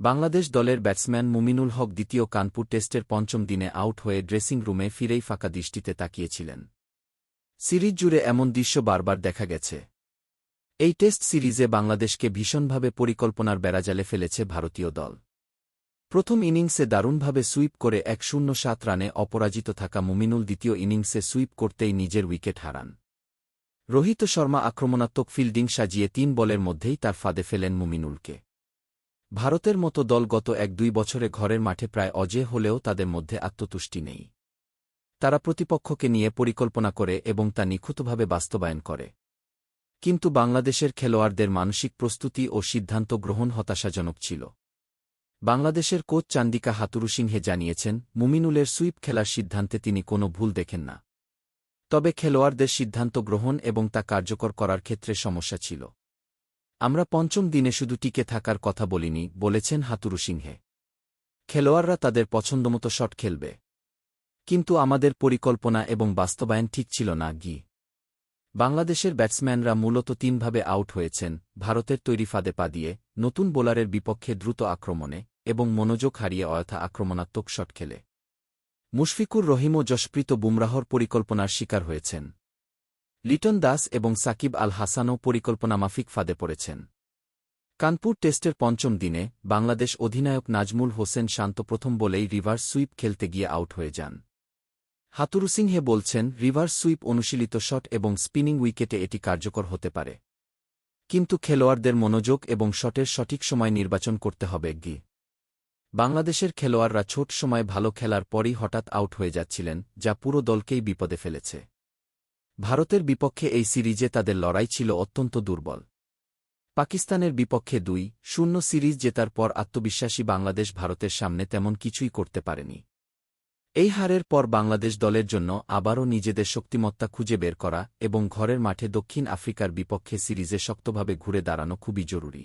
বাংলাদেশ দলের ব্যাটসম্যান মুমিনুল হক দ্বিতীয় কানপুর টেস্টের পঞ্চম দিনে আউট হয়ে ড্রেসিং রুমে ফিরেই ফাঁকা দৃষ্টিতে তাকিয়েছিলেন। সিরিজ জুড়ে এমন দৃশ্য বারবার দেখা গেছে। এই টেস্ট সিরিজে বাংলাদেশকে ভীষণভাবে পরিকল্পনার বেড়াজালে ফেলেছে ভারতীয় দল। প্রথম ইনিংসে দারুণভাবে সুইপ করে এক শূন্য সাত রানে অপরাজিত থাকা মুমিনুল দ্বিতীয় ইনিংসে সুইপ করতেই নিজের উইকেট হারান। রোহিত শর্মা আক্রমণাত্মক ফিল্ডিং সাজিয়ে তিন বলের মধ্যেই তার ফাঁদে ফেলেন মুমিনুলকে। ভারতের মতো দল গত এক দুই বছরে ঘরের মাঠে প্রায় অজে হলেও তাদের মধ্যে আত্মতুষ্টি নেই। তারা প্রতিপক্ষকে নিয়ে পরিকল্পনা করে এবং তা নিখুঁতভাবে বাস্তবায়ন করে। কিন্তু বাংলাদেশের খেলোয়াড়দের মানসিক প্রস্তুতি ও সিদ্ধান্ত গ্রহণ হতাশাজনক ছিল। বাংলাদেশের কোচ চান্দিকা হাতুরুসিংহে জানিয়েছেন, মুমিনুলের সুইপ খেলার সিদ্ধান্তে তিনি কোনো ভুল দেখেন না। তবে খেলোয়াড়দের সিদ্ধান্ত গ্রহণ এবং তা কার্যকর করার ক্ষেত্রে সমস্যা ছিল। আমরা পঞ্চম দিনে শুধু টিকে থাকার কথা বলিনি, বলেছেন হাতুরুসিংহে খেলোয়াড়রা তাদের পছন্দমতো শট খেলবে। কিন্তু আমাদের পরিকল্পনা এবং বাস্তবায়ন ঠিক ছিল না, গি। বাংলাদেশের ব্যাটসম্যানরা মূলত তিনভাবে আউট হয়েছেন, ভারতের তৈরি ফাঁদে পা দিয়ে, নতুন বোলারের বিপক্ষে দ্রুত আক্রমণে, এবং মনোযোগ হারিয়ে অয়থা আক্রমণাত্মক শট খেলে। মুশফিকুর রহিম ও যশপ্রীত বুমরাহর পরিকল্পনার শিকার হয়েছেন। লিটন দাস এবং সাকিব আল হাসানও পরিকল্পনা মাফিক ফাঁদে পড়েছেন। কানপুর টেস্টের পঞ্চম দিনে বাংলাদেশ অধিনায়ক নাজমুল হোসেন শান্ত প্রথম বলেই রিভার্স সুইপ খেলতে গিয়ে আউট হয়ে যান। হাতুরুসিংহে বলছেন, রিভার্স সুইপ অনুশীলিত শট এবং স্পিনিং উইকেটে এটি কার্যকর হতে পারে। কিন্তু খেলোয়াড়দের মনোযোগ এবং শটের সঠিক সময় নির্বাচন করতে হবে গি। বাংলাদেশের খেলোয়াড়রা ছোট সময় ভালো খেলার পরই হঠাৎ আউট হয়ে যাচ্ছিলেন, যা পুরো দলকেই বিপদে ফেলেছে। ভারতের বিপক্ষে এই সিরিজে তাদের লড়াই ছিল অত্যন্ত দুর্বল। পাকিস্তানের বিপক্ষে দুই শূন্য সিরিজ জেতার পর আত্মবিশ্বাসী বাংলাদেশ ভারতের সামনে তেমন কিছুই করতে পারেনি। এই হারের পর বাংলাদেশ দলের জন্য আবারও নিজেদের শক্তিমত্তা খুঁজে বের করা এবং ঘরের মাঠে দক্ষিণ আফ্রিকার বিপক্ষে সিরিজে শক্তভাবে ঘুরে দাঁড়ানো খুবই জরুরি।